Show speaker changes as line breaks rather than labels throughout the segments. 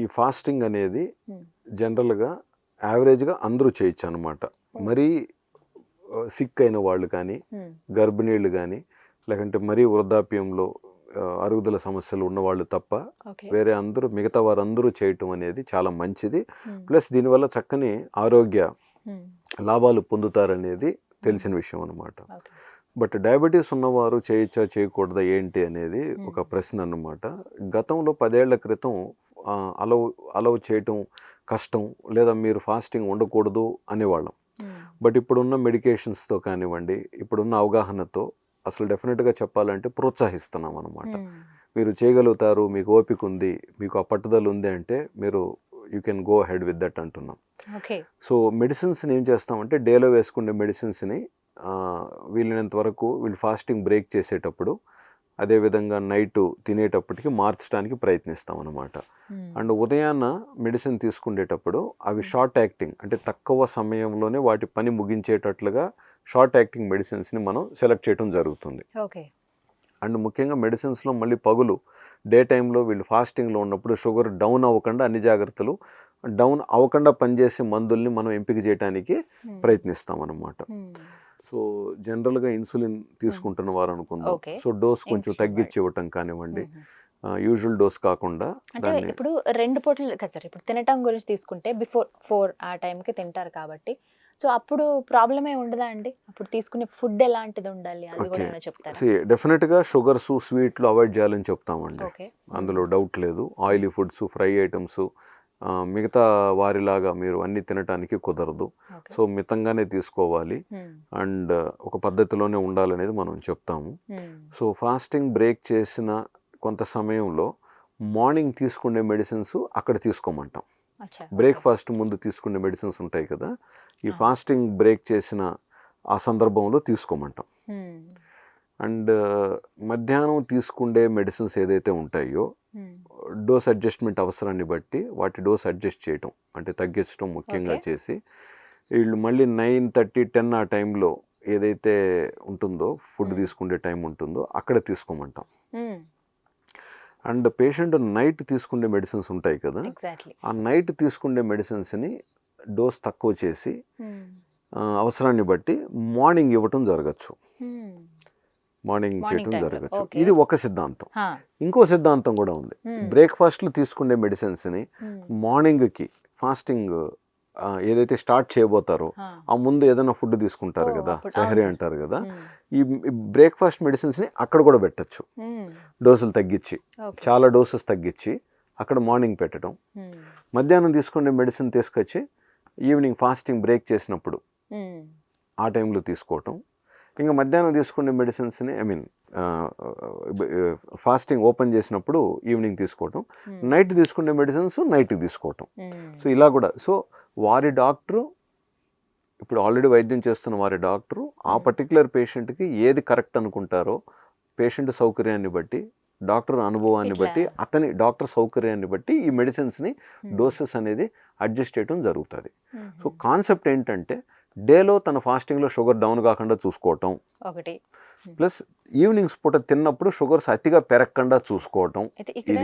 ఈ ఫాస్టింగ్ అనేది. జనరల్గా యావరేజ్గా అందరూ చేయొచ్చు అనమాట మరీ సిక్ అయిన వాళ్ళు కానీ గర్భిణీళ్ళు కానీ లేకంటే మరీ వృద్ధాప్యంలో అరుగుదల సమస్యలు ఉన్నవాళ్ళు తప్ప వేరే అందరూ మిగతా వారందరూ చేయటం అనేది చాలా మంచిది. ప్లస్ దీనివల్ల చక్కని ఆరోగ్య లాభాలు పొందుతారనేది తెలిసిన విషయం అనమాట బట్ డయాబెటీస్ ఉన్నవారు చేయొచ్చా చేయకూడదా ఏంటి అనేది ఒక. ప్రశ్న అన్నమాట గతంలో పదేళ్ళ క్రితం అలవ్ అలవ్ చేయటం కష్టం లేదా మీరు ఫాస్టింగ్ ఉండకూడదు అనేవాళ్ళం. బట్ ఇప్పుడున్న మెడికేషన్స్తో కానివ్వండి ఇప్పుడున్న అవగాహనతో అసలు డెఫినెట్గా చెప్పాలంటే ప్రోత్సహిస్తున్నాం అనమాట మీరు చేయగలుగుతారు మీకు ఓపిక ఉంది మీకు ఆ పట్టుదల ఉంది అంటే మీరు you can go head with that అంటున్నాం. సో మెడిసిన్స్ని ఏం చేస్తామంటే డేలో వేసుకునే మెడిసిన్స్ని వీలైనంత వరకు వీళ్ళు ఫాస్టింగ్ బ్రేక్ చేసేటప్పుడు అదేవిధంగా నైట్ తినేటప్పటికి మార్చడానికి ప్రయత్నిస్తాం అనమాట అండ్ ఉదయాన్న మెడిసిన్ తీసుకునేటప్పుడు అవి షార్ట్ యాక్టింగ్ అంటే తక్కువ సమయంలోనే వాటి పని ముగించేటట్లుగా షార్ట్ యాక్టింగ్ మెడిసిన్స్ని మనం సెలెక్ట్ చేయడం జరుగుతుంది.
ఓకే.
అండ్ ముఖ్యంగా మెడిసిన్స్లో మళ్ళీ పగులు డే టైంలో వీళ్ళు ఫాస్టింగ్లో ఉన్నప్పుడు షుగర్ డౌన్ అవ్వకుండా అన్ని జాగ్రత్తలు డౌన్ అవ్వకుండా పనిచేసే మందుల్ని మనం ఎంపిక చేయడానికి ప్రయత్నిస్తాం అన్నమాట
ఉమ్,
సో జనరల్గా ఇన్సులిన్ తీసుకుంటున్న వారు అనుకుందాం. సో డోస్ కొంచెం తగ్గించి ఇవ్వటం కానివ్వండి. యూజువల్ డోస్ కాకుండా
అంటే ఇప్పుడు రెండు పూటలు కదా సార్ ఇప్పుడు తినటం గురించి తీసుకుంటే బిఫోర్ ఫోర్ ఆ టైంకి తింటారు కాబట్టి. సో అప్పుడు ప్రాబ్లం ఏ ఉండదా అండి? అప్పుడు తీసుకునే ఫుడ్ ఎలాంటిది ఉండాలి? అది కూడా చెప్తారా?
సి డెఫినెట్గా షుగర్స్ స్వీట్లు అవాయిడ్ చేయాలని చెప్తామండి. అందులో డౌట్ లేదు. ఆయిలీ ఫుడ్స్ ఫ్రై ఐటమ్స్ మిగతా వారిలాగా మీరు అన్ని తినటానికి కుదరదు. సో మితంగానే తీసుకోవాలి. అండ్ ఒక పద్ధతిలోనే ఉండాలనేది మనం చెప్తాము. సో ఫాస్టింగ్ బ్రేక్ చేసిన కొంత సమయంలో మార్నింగ్ తీసుకునే మెడిసిన్స్ అక్కడ తీసుకోమంటాం. బ్రేక్ఫాస్ట్ ముందు తీసుకునే మెడిసిన్స్ ఉంటాయి కదా ఈ. ఫాస్టింగ్ బ్రేక్ చేసిన ఆ సందర్భంలో తీసుకోమంటాం. అండ్ మధ్యాహ్నం తీసుకునే మెడిసిన్స్ ఏదైతే ఉంటాయో డోస్ అడ్జస్ట్మెంట్ అవసరాన్ని బట్టి వాటి డోస్ అడ్జస్ట్ చేయటం అంటే తగ్గించడం ముఖ్యంగా. చేసి వీళ్ళు మళ్ళీ నైన్ థర్టీ టెన్ ఆ టైంలో ఏదైతే ఉంటుందో ఫుడ్. తీసుకునే టైం ఉంటుందో అక్కడ తీసుకోమంటాం. అండ్ పేషెంట్ నైట్ తీసుకునే మెడిసిన్స్ ఉంటాయి కదా ఆ నైట్ తీసుకునే మెడిసిన్స్ని డోస్ తక్కువ చేసి అవసరాన్ని బట్టి మార్నింగ్ ఇవ్వటం జరగచ్చు. మార్నింగ్ చేయటం జరగచ్చు. ఇది ఒక సిద్ధాంతం. ఇంకో సిద్ధాంతం కూడా ఉంది. బ్రేక్ఫాస్ట్లో తీసుకునే మెడిసిన్స్ని మార్నింగ్కి ఫాస్టింగ్ ఏదైతే స్టార్ట్ చేయబోతారో ఆ ముందు ఏదైనా ఫుడ్ తీసుకుంటారు కదా సెహరీ. అంటారు కదా ఈ బ్రేక్ఫాస్ట్ మెడిసిన్స్ని అక్కడ కూడా పెట్టచ్చు. డోసులు తగ్గించి. చాలా డోసెస్ తగ్గించి అక్కడ మార్నింగ్ పెట్టడం. మధ్యాహ్నం తీసుకునే మెడిసిన్ తీసుకొచ్చి ఈవినింగ్ ఫాస్టింగ్ బ్రేక్ చేసినప్పుడు ఆ టైంలో తీసుకోవటం. ఇంకా మధ్యాహ్నం తీసుకునే మెడిసిన్స్ని ఐ మీన్ ఫాస్టింగ్ ఓపెన్ చేసినప్పుడు ఈవినింగ్ తీసుకోవటం
ఉమ్,
నైట్ తీసుకునే మెడిసిన్స్ నైట్కి తీసుకోవటం.
ఉమ్,
సో ఇలా కూడా. సో వారి డాక్టరు ఇప్పుడు ఆల్రెడీ వైద్యం చేస్తున్న వారి డాక్టరు ఆ
Hmm.
పర్టికులర్ పేషెంట్కి ఏది కరెక్ట్ అనుకుంటారో పేషెంట్ సౌకర్యాన్ని బట్టి డాక్టర్ అనుభవాన్ని. బట్టి అతని డాక్టర్ సౌకర్యాన్ని బట్టి ఈ మెడిసిన్స్ని డోసెస్ అనేది అడ్జస్ట్ చేయడం జరుగుతుంది. సో కాన్సెప్ట్ ఏంటంటే డేలో తన ఫాస్టింగ్లో షుగర్ డౌన్ కాకుండా చూసుకోవటం.
ఒకటి.
ప్లస్ ఈవినింగ్స్ పూట తిన్నప్పుడు షుగర్స్ అతిగా పెరగకుండా చూసుకోవటం.
ఇక్కడ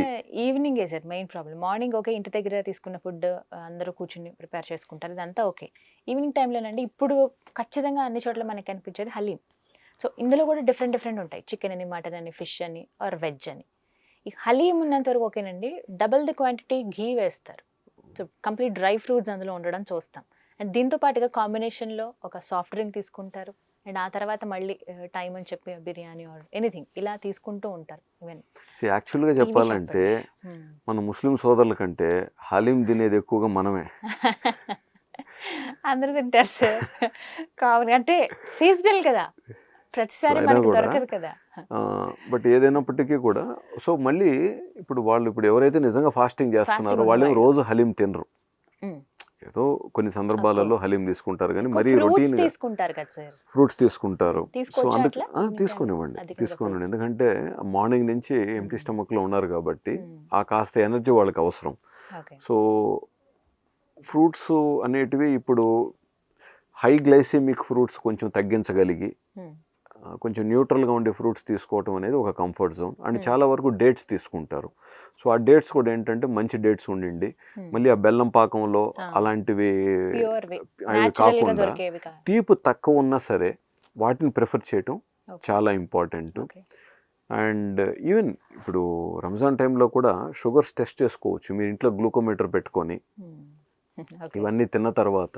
evening sir main problem morning okay ఇంటి దగ్గర తీసుకున్న ఫుడ్ అందరూ కూర్చుని ప్రిపేర్ చేసుకుంటారు. ఇదంతా ఓకే. ఈవినింగ్ టైంలోనండి ఇప్పుడు ఖచ్చితంగా అన్ని చోట్ల మనకి కనిపించేది హలీం. సో ఇందులో కూడా డిఫరెంట్ డిఫరెంట్ ఉంటాయి. చికెన్ అని మటన్ అని ఫిష్ అని ఆర్ వెజ్ అని. ఈ హలీం ఉన్నంత వరకు ఓకేనండి డబల్ ది క్వాంటిటీ ఘీ వేస్తారు. సో కంప్లీట్ డ్రై ఫ్రూట్స్ అందులో ఉండడం చూస్తాం. అండ్ దీంతో పాటుగా కాంబినేషన్లో ఒక సాఫ్ట్ డ్రింక్ తీసుకుంటారు. అండ్ ఆ తర్వాత మళ్ళీ టైం అని చెప్పి బిర్యానీ ఆర్ ఎనీథింగ్ ఇలా తీసుకుంటూ ఉంటారు ఈవెన్
సో యాక్చువల్గా చెప్పాలంటే మన ముస్లిం సోదరుల కంటే హలీం తినేది ఎక్కువగా మనమే.
అందరూ తింటారు సార్. కామన్ అంటే సీజనల్ కదా. ప్రతిసారి మనకి దొరకదు కదా.
బట్ ఏదైనప్పటికీ కూడా సో మళ్ళీ ఇప్పుడు వాళ్ళు ఇప్పుడు ఎవరైతే నిజంగా ఫాస్టింగ్ చేస్తున్నారో వాళ్ళు. రోజు హలీం తినరు. ఏదో కొన్ని సందర్భాలలో. హలీం తీసుకుంటారు కానీ మరీ రొటీన్ ఫ్రూట్స్ తీసుకుంటారు. సో అందుకు తీసుకోనివ్వండి. తీసుకోనివ్వండి. ఎందుకంటే మార్నింగ్ నుంచి ఎంటీ. స్టమక్లో ఉన్నారు కాబట్టి. ఆ కాస్త ఎనర్జీ వాళ్ళకి అవసరం. సో ఫ్రూట్స్ అనేటివి ఇప్పుడు హై గ్లైసెమిక్ ఫ్రూట్స్ కొంచెం తగ్గించగలిగి కొంచెం న్యూట్రల్గా ఉండే ఫ్రూట్స్ తీసుకోవటం అనేది ఒక కంఫర్ట్ జోన్. And
Hmm.
చాలా వరకు డేట్స్ తీసుకుంటారు. సో ఆ డేట్స్ కూడా ఏంటంటే మంచి డేట్స్ ఉండిండి.
Hmm.
మళ్ళీ ఆ బెల్లం పాకంలో. అలాంటివి అవి కాకుండా తీపు తక్కువ ఉన్నా సరే వాటిని ప్రిఫర్ చేయటం. చాలా ఇంపార్టెంట్. అండ్ ఈవెన్ ఇప్పుడు రంజాన్ టైంలో కూడా షుగర్స్ టెస్ట్ చేసుకోవచ్చు. మీరు ఇంట్లో గ్లూకోమీటర్ పెట్టుకొని.
ఓకే
ఇవన్నీ తిన్న తర్వాత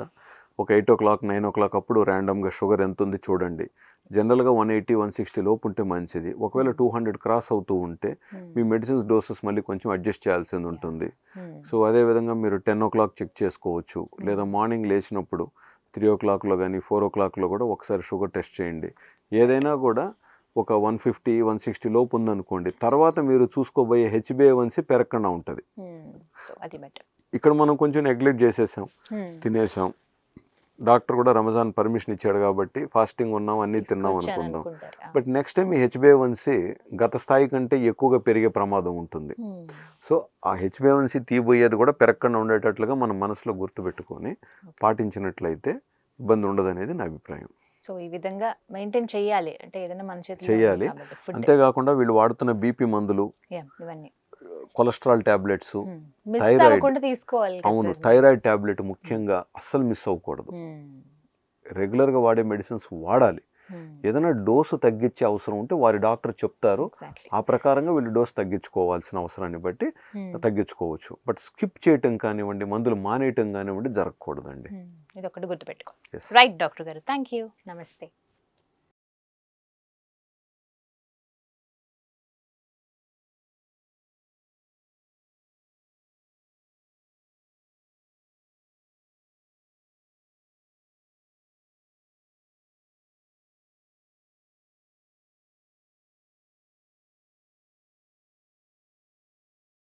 ఒక eight o'clock nine o'clock అప్పుడు ర్యాండమ్గా షుగర్ ఎంత ఉంది చూడండి. జనరల్గా వన్ ఎయిటీ వన్ సిక్స్టీ లోపు ఉంటే మంచిది. ఒకవేళ టూ హండ్రెడ్ క్రాస్ అవుతూ ఉంటే మీ మెడిసిన్స్ డోసెస్ మళ్ళీ కొంచెం అడ్జస్ట్ చేయాల్సింది ఉంటుంది. సో అదేవిధంగా మీరు టెన్ ఓ క్లాక్ చెక్ చేసుకోవచ్చు. లేదా మార్నింగ్ లేచినప్పుడు త్రీ ఓ క్లాక్లో కానీ ఫోర్ ఓ క్లాక్లో కూడా ఒకసారి షుగర్ టెస్ట్ చేయండి. ఏదైనా కూడా ఒక వన్ ఫిఫ్టీ వన్ సిక్స్టీ లోపు ఉందనుకోండి తర్వాత మీరు చూసుకోబోయే హెచ్బిఏవన్సీ పెరగకుండా ఉంటుంది. ఇక్కడ మనం కొంచెం నెగ్లెక్ట్ చేసేసాం. తినేసాం. డాక్టర్ కూడా రంజాన్ పర్మిషన్ ఇచ్చాడు కాబట్టి ఫాస్టింగ్ ఉన్నాం అన్నీ తిన్నాం అనుకుందాం. బట్ నెక్స్ట్ టైం ఈ హెచ్బిఏవన్సీ గత స్థాయి కంటే ఎక్కువగా పెరిగే ప్రమాదం ఉంటుంది. సో ఆ హెచ్బిఏవన్సీ తీయబోయేది కూడా పెరగకుండా ఉండేటట్లుగా మనం మనసులో గుర్తుపెట్టుకొని పాటించినట్లయితే ఇబ్బంది ఉండదనేది నా అభిప్రాయం.
సో ఈ విధంగా మెయింటైన్ చేయాలి. అంటే ఏదైనా మన. ఫుడ్.
అంతేకాకుండా వీళ్ళు వాడుతున్న బీపీ మందులు
ఇవన్నీ.
కొలెస్ట్రాల్ టాబ్లెట్స్
కదా
అవును థైరాయిడ్ టాబ్లెట్ ముఖ్యంగా అస్సలు మిస్ అవ్వకూడదు. రెగ్యులర్గా వాడే మెడిసిన్స్ వాడాలి. ఏదైనా డోసు తగ్గించే అవసరం ఉంటే వారి డాక్టర్ చెప్తారు. ఆ ప్రకారంగా వీళ్ళు డోస్ తగ్గించుకోవాల్సిన అవసరాన్ని బట్టి. తగ్గించుకోవచ్చు. బట్ స్కిప్ చేయటం కానివ్వండి మందులు మానేయటం కానివ్వండి జరగకూడదండి.
ఇది ఒకటి గుర్తుపెట్టుకో. రైట్ డాక్టర్ గారు. థ్యాంక్ యూ నమస్తే.